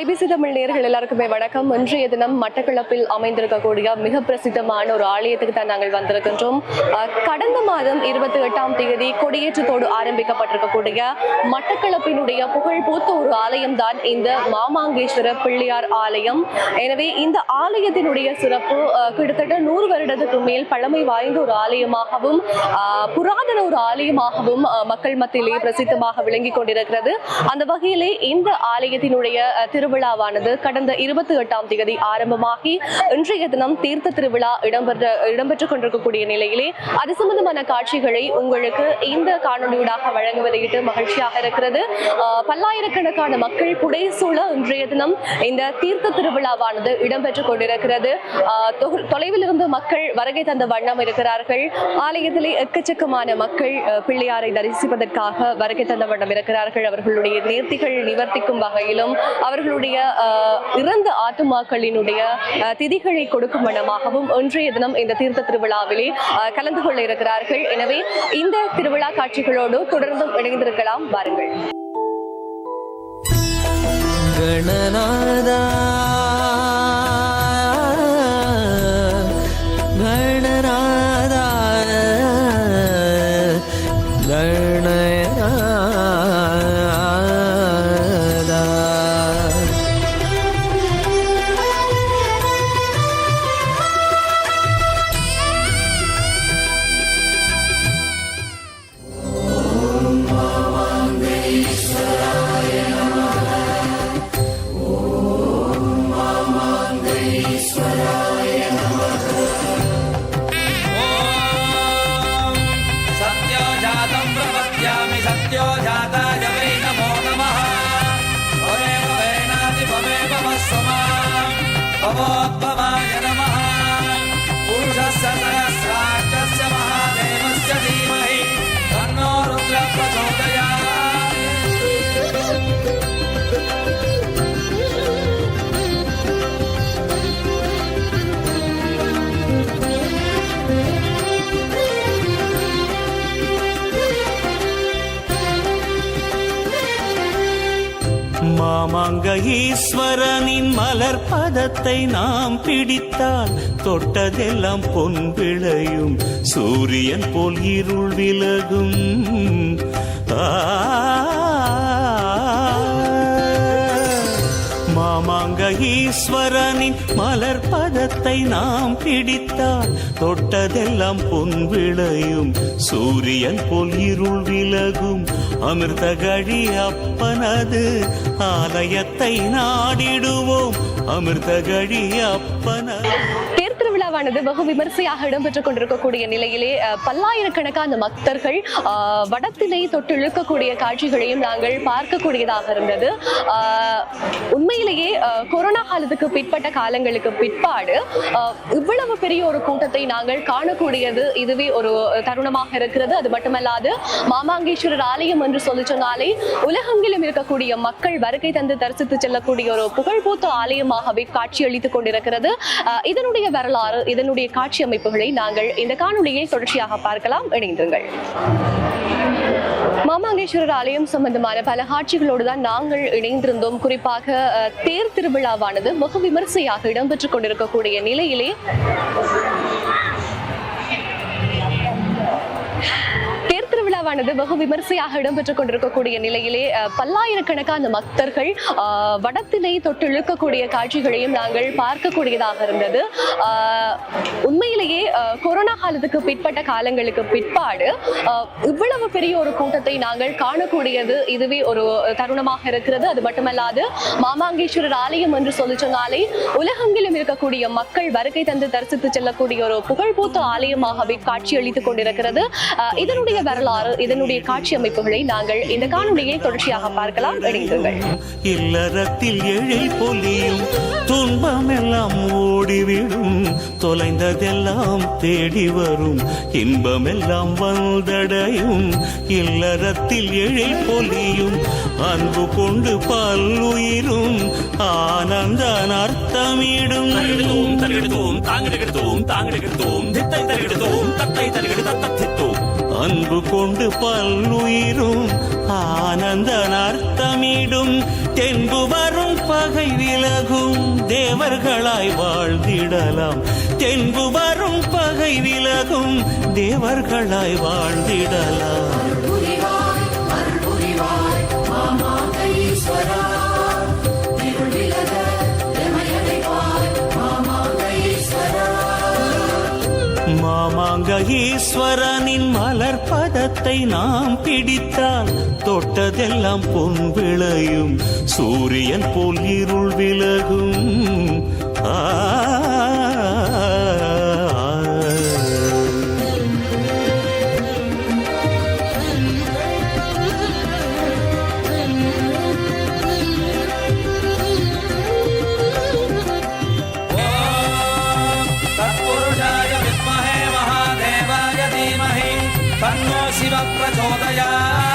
IBC Tamil நேர்கள் எல்லாருக்குமே வணக்கம். இன்றைய தினம் மட்டக்களப்பில் அமைந்திருக்கக்கூடிய மிக பிரசித்தமான ஒரு ஆலயத்துக்கு தான் நாங்கள் வந்திருக்கின்றோம். கடந்த மாதம் இருபத்தி எட்டாம் தேதி கொடியேற்றத்தோடு ஆரம்பிக்கப்பட்டிருக்கக்கூடிய மட்டக்களப்பினுடைய புகழ்பூத்த ஒரு ஆலயம் தான் இந்த மாமாங்கேஸ்வர பிள்ளையார் ஆலயம். எனவே இந்த ஆலயத்தினுடைய சிறப்பு கிட்டத்தட்ட நூறு வருடத்துக்கு மேல் பழமை வாய்ந்த ஒரு ஆலயமாகவும் புராதன ஒரு ஆலயமாகவும் மக்கள் மத்தியிலே பிரசித்தமாக விளங்கி கொண்டிருக்கிறது. அந்த வகையிலே இந்த ஆலயத்தினுடைய திரு திருவிழாவானது கடந்த இருபத்தி எட்டாம் தேதி ஆரம்பமாகி இன்றைய தினம் தீர்த்த திருவிழா இடம்பெற்ற இடம்பெற்றுக் கொண்டிருக்கக்கூடிய நிலையிலே அது சம்பந்தமான காட்சிகளை உங்களுக்கு இந்த காணொலியூடாக வழங்குவதையிட்டு மகிழ்ச்சியாக இருக்கிறது. பல்லாயிரக்கணக்கான மக்கள் புடைசூழ இன்றைய தினம் இந்த தீர்த்த திருவிழாவானது இடம்பெற்றுக் கொண்டிருக்கிறது. தொகு- தொலைவில் இருந்து மக்கள் வருகை தந்த வண்ணம் இருக்கிறார்கள். ஆலயத்திலே எக்கச்சக்கமான மக்கள் பிள்ளையாரை தரிசிப்பதற்காக வருகை தந்த வண்ணம் இருக்கிறார்கள். அவர்களுடைய நேர்த்திகள் நிவர்த்திக்கும் வகையிலும் அவர்கள் அவர்களுடைய இறந்த ஆத்துமாக்களினுடைய திதிகளை கொடுக்கும் இடமாகவும் இன்றைய தினம் இந்த தீர்த்த திருவிழாவிலே கலந்து கொள்ள இருக்கிறார்கள். எனவே இந்த திருவிழா காட்சிகளோடு தொடர்ந்தும் இணைந்திருக்கலாம். வாருங்கள். கணநாதா प्रपद्यामि सत्यो மாமாங்க ஈஸ்வரனின் மலர் பதத்தை நாம் பிடித்தால் தொட்டதெல்லாம் பொன் விளையும். சூரியன் போல் இருள் விலகும். ஆ ஈஸ்வரனின் மலர் பதத்தை நாம் பிடித்தால் தொட்டதெல்லாம் பொன் விளையும். சூரியன் போல் இருள் விலகும். அமிர்த கழி அப்பனது. ஆலயத்தை நாடிடுவோம். அமிர்த கழி அப்பனது. தேர் வெகு விமர்சையாக இடம்பெற்றுக் கொண்டிருக்கக்கூடிய நிலையிலே பல்லாயிரக்கணக்கான பக்தர்கள் வடத்தினை தொட்டு இழுக்கக்கூடிய காட்சிகளையும் நாங்கள் பார்க்கக்கூடியதாக இருந்தது. உண்மையிலேயே கொரோனா காலத்துக்கு பிற்பட்ட காலங்களுக்கு பிற்பாடு இவ்வளவு பெரிய ஒரு கூட்டத்தை நாங்கள் காணக்கூடியது இதுவே ஒரு தருணமாக இருக்கிறது. அது மட்டுமல்லாது மாமாங்கேஸ்வரர் ஆலயம் என்று சொல்லி சொன்னாலே உலகெங்கிலும் இருக்கக்கூடிய மக்கள் வருகை தந்து தரிசித்து செல்லக்கூடிய ஒரு புகழ்பூத்த ஆலயமாகவே காட்சியளித்துக் கொண்டிருக்கிறது. இதனுடைய வரலாறு இதனுடைய காட்சி அமைப்புகளை நாங்கள் இந்த காணொலியில் தொடர்ச்சியாக பார்க்கலாம். இணைந்துங்கள் மாமாங்கேஸ்வரர் ஆலயம் சம்பந்தமான பல காட்சிகளோடு தான் நாங்கள் இணைந்திருந்தோம். குறிப்பாக அஹ், தேர் திருவிழாவானது வெகு விமர்சையாக இடம்பெற்றுக் கொண்டிருக்கக்கூடிய நிலையிலே தேர் வெகு விமர்சையாக இடம்பெற்றுக் கொண்டிருக்கக்கூடிய நிலையிலே பல்லாயிரக்கணக்கான பக்தர்கள் வடத்தினை தொட்டு இழுக்கக்கூடிய காட்சிகளையும் நாங்கள் பார்க்கக்கூடியதாக இருந்தது. உண்மையிலேயே கொரோனா காலத்துக்கு பிற்பட்ட காலங்களுக்கு பிற்பாடு இவ்வளவு பெரிய ஒரு கூட்டத்தை நாங்கள் காணக்கூடியது இதுவே ஒரு தருணமாக இருக்கிறது. அது மட்டுமல்லாது மாமாங்கேஸ்வரர் ஆலயம் என்று சொல்லி சொன்னாலே உலகெங்கிலும் இருக்கக்கூடிய மக்கள் வருகை தந்து தரிசித்து செல்லக்கூடிய ஒரு புகழ்பூத்த ஆலயமாகவே காட்சியளித்துக் கொண்டிருக்கிறது. இதனுடைய வரலாறு இதனுடைய காட்சி அமைப்புகளை நாங்கள் இந்த காணொலியில் தொடர்ச்சியாக பார்க்கலாம். இணைந்துங்கள் இல்லறத்தில் எழில் பொலியும் துன்பமெல்லாம் ஓடிவிடும். தொலைந்ததெல்லாம் தேடி வரும். இன்பமெல்லாம் வந்தடையும். இல்லறத்தில் எழில் பொலியும் அன்பு கொண்டு பல்லுயிரும் ஆனந்த அர்த்தமிடும். தருகிடுதோம் தாங்கிடுகிடுதோம் தாங்கிடுகிடுதோம் தித்தை தருகிடுதோம் தத்தை தருகிடு தத்தத்தித்தோம் அன்பு கொண்டு பல்லுயிரும் ஆனந்த அர்த்தமிடும் தென்பு வரும் பகை விலகும் தேவர்களாய் வாழ்ந்திடலாம். தென்பு வரும் பகை விலகும் தேவர்களாய் வாழ்ந்திடலாம். மாமாங்க ஈஸ்வரனின் மலர் பதத்தை நாம் பிடித்தால் தொட்டதெல்லாம் பொன் விளையும் சூரியன் போல் இருள் விலகும். ஆ प्रचोदयात्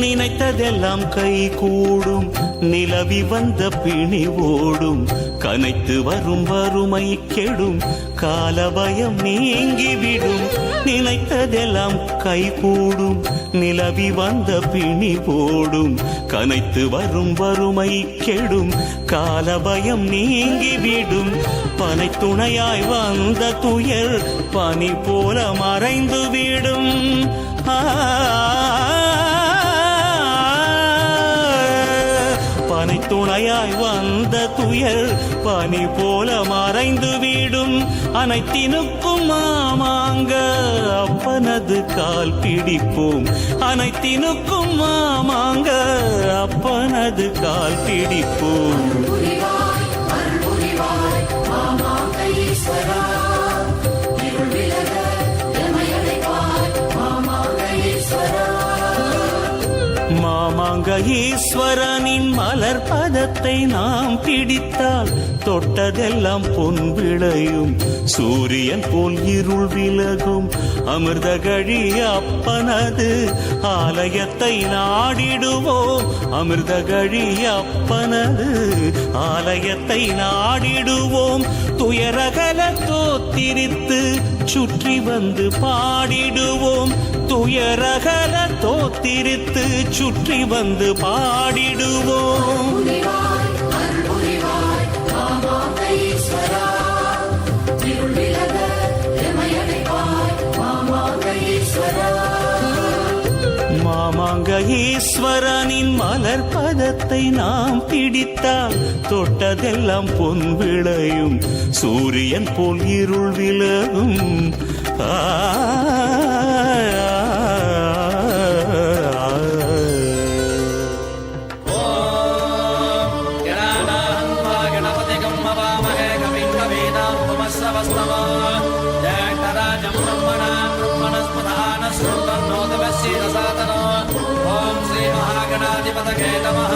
நினைத்ததெல்லாம் கை கூடும் நிலவி வந்த பிணி ஓடும் கனைத்து வரும் வறுமை கெடும் காலபயம் நீங்கிவிடும். நினைத்ததெல்லாம் கைகூடும் நிலவி வந்த பிணி போடும். கனைத்து வரும் வறுமை கெடும் காலபயம் நீங்கிவிடும். பனை துணையாய் வந்த துயர் பனி போல மறைந்து விடும் ஆ புயல் பனி போல மறைந்து விடும் அனைத்தினுக்கும் மாமாங்க அப்பனது கால் பிடிப்போம். அனைத்தினுக்கும் மாமாங்க அப்பனது கால் பிடிப்போம். மாமாங்க ஈஸ்வரனின் மலர் பதத்தை நாம் பிடித்தால் தொட்டதெல்லாம் பொன் விளையும். சூரியன் போல் இருள் விலகும். அமிர்த கழி அப்பனது. ஆலயத்தை நாடிடுவோம். அமிர்த கழி அப்பனது. ஆலயத்தை நாடிடுவோம். துயரகல தோத்திரித்து சுற்றி வந்து பாடிடுவோம். துயரகல தோத்திருத்து சுற்றி வந்து பாடிடுவோம். அருள் புரிவாய் மாமாக ஈஸ்வரா மாமாங்க ஈஸ்வரனின் மலர் பதத்தை நாம் பிடித்தால் தொட்டதெல்லாம் பொன் விளையும். சூரியன் போல் இருள் விலகும். ஆ. श्रीमहागणाधिपतये नमः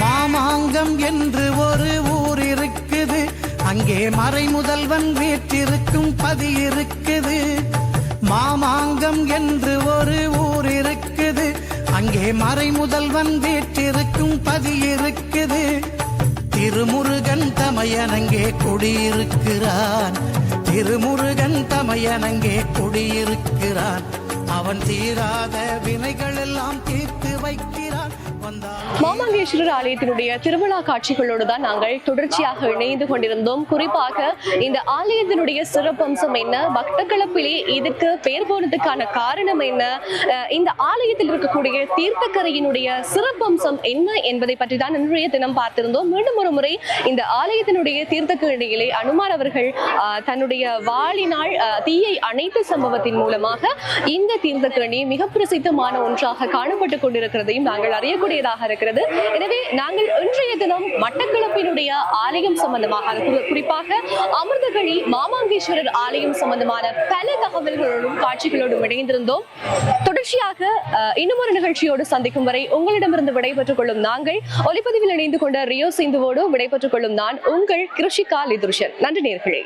மாமாங்கம் என்று ஒரு ஊர் இருக்குது அங்கே மறை முதல்வன் வீற்றிருக்கும் பதி இருக்குது மாமாங்கம் என்று ஒரு ஊர் இருக்குது அங்கே மறை முதல்வன் வீற்றிருக்கும் பதி இருக்குது. திருமுருகன் தமையனங்கே குடியிருக்கிறான். திருமுருகன் தமையனங்கே குடியிருக்கிறான். அவன் தீராத வினைகள் எல்லாம் தீர்த்து வைக்கிறான். மாமங்கேஸ்வரர் ஆலயத்தினுடைய திருவிழா காட்சிகளோடு தான் நாங்கள் தொடர்ச்சியாக இணைந்து கொண்டிருந்தோம். குறிப்பாக இந்த ஆலயத்தினுடைய சிறப்பம்சம் என்ன? பக்தகலப்பிலே இதுக்கு பெயர் போனதுக்கான காரணம் என்ன? இந்த ஆலயத்தில் இருக்கக்கூடிய தீர்த்தக்கரையினுடைய சிறப்பம்சம் என்ன என்பதை பற்றி தான் இன்றைய தினம் பார்த்திருந்தோம். மீண்டும் ஒரு முறை இந்த ஆலயத்தினுடைய தீர்த்தக்கரையிலே அனுமார் அவர்கள் தன்னுடைய வாளினால் தீயை அணைத்த சம்பவத்தின் மூலமாக இந்த தீர்த்தக்கரணி மிக பிரசித்தமான ஒன்றாக காணப்பட்டுக் கொண்டிருக்கிறதையும் நாங்கள் அறியக்கூடிய வரக்கூடியதாக இருக்கிறது. எனவே நாங்கள் இன்றைய தினம் மட்டக்களப்பினுடைய ஆலயம் சம்பந்தமாக குறிப்பாக அமிர்தகழி மாமாங்கேஸ்வரர் ஆலயம் சம்பந்தமான பல தகவல்களோடும் காட்சிகளோடும் இணைந்திருந்தோம். தொடர்ச்சியாக இன்னும் ஒரு நிகழ்ச்சியோடு சந்திக்கும் வரை உங்களிடமிருந்து விடைபெற்றுக் கொள்ளும் நாங்கள் ஒலிப்பதிவில் இணைந்து கொண்ட ரியோ சிந்துவோடு விடைபெற்றுக் கொள்ளும் நான் உங்கள் கிருஷிகா லிதுருஷன். நன்றி நேர்களே.